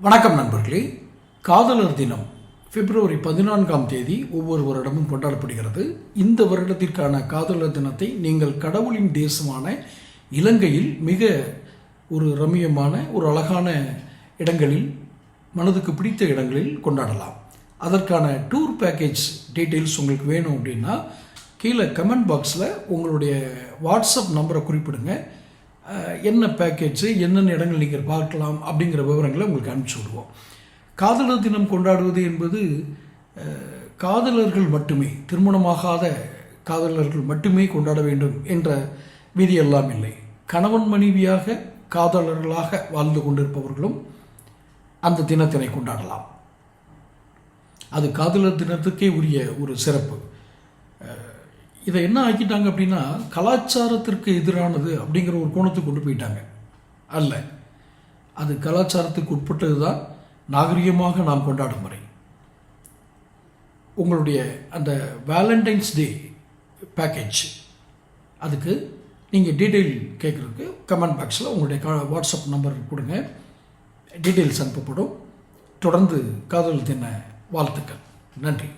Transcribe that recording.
வணக்கம் நண்பர்களே. காதலர் தினம் பிப்ரவரி பதினான்காம் தேதி ஒவ்வொரு வருடமும் கொண்டாடப்படுகிறது. இந்த வருடத்திற்கான காதலர் தினத்தை நீங்கள் கடவுளின் தேசமான இலங்கையில் மிக ஒரு ரம்மியமான ஒரு அழகான இடங்களில் மனதுக்கு பிடித்த இடங்களில் கொண்டாடலாம். அதற்கான டூர் பேக்கேஜ் டீட்டெயில்ஸ் உங்களுக்கு வேணும் அப்படின்னா கீழே கமெண்ட் பாக்ஸில் உங்களுடைய வாட்ஸ்அப் நம்பரை குறிப்பிடுங்க. என்ன பேக்கேஜ் என்னென்ன இடங்கள் நீங்கள் பார்க்கலாம் அப்படிங்கிற விவரங்களை உங்களுக்கு அனுப்பிச்சி விடுவோம். காதலர் தினம் கொண்டாடுவது என்பது காதலர்கள் மட்டுமே திருமணமாகாத காதலர்கள் மட்டுமே கொண்டாட வேண்டும் என்ற விதி எல்லாம் இல்லை. கணவன் மனைவியாக காதலர்களாக வாழ்ந்து கொண்டிருப்பவர்களும் அந்த தினத்தினை கொண்டாடலாம். அது காதலர் தினத்துக்கே உரிய ஒரு சிறப்பு. இதை என்ன ஆக்கிட்டாங்க அப்படின்னா கலாச்சாரத்திற்கு எதிரானது அப்படிங்கிற ஒரு கோணத்துக்கு கொண்டு போயிட்டாங்க. அல்ல அது கலாச்சாரத்துக்கு உட்பட்டது தான் நாகரிகமாக நாம் கொண்டாடும் முறை. உங்களுடைய அந்த வேலண்டைன்ஸ் டே பேக்கேஜ் அதுக்கு நீங்கள் டீட்டெயில் கேட்குறதுக்கு கமெண்ட் பாக்ஸில் உங்களுடைய க வாட்ஸ்அப் நம்பர் கொடுங்க. டீட்டெயில்ஸ் அனுப்பப்படும். தொடர்ந்து காதல் தின வாழ்த்துக்கள். நன்றி.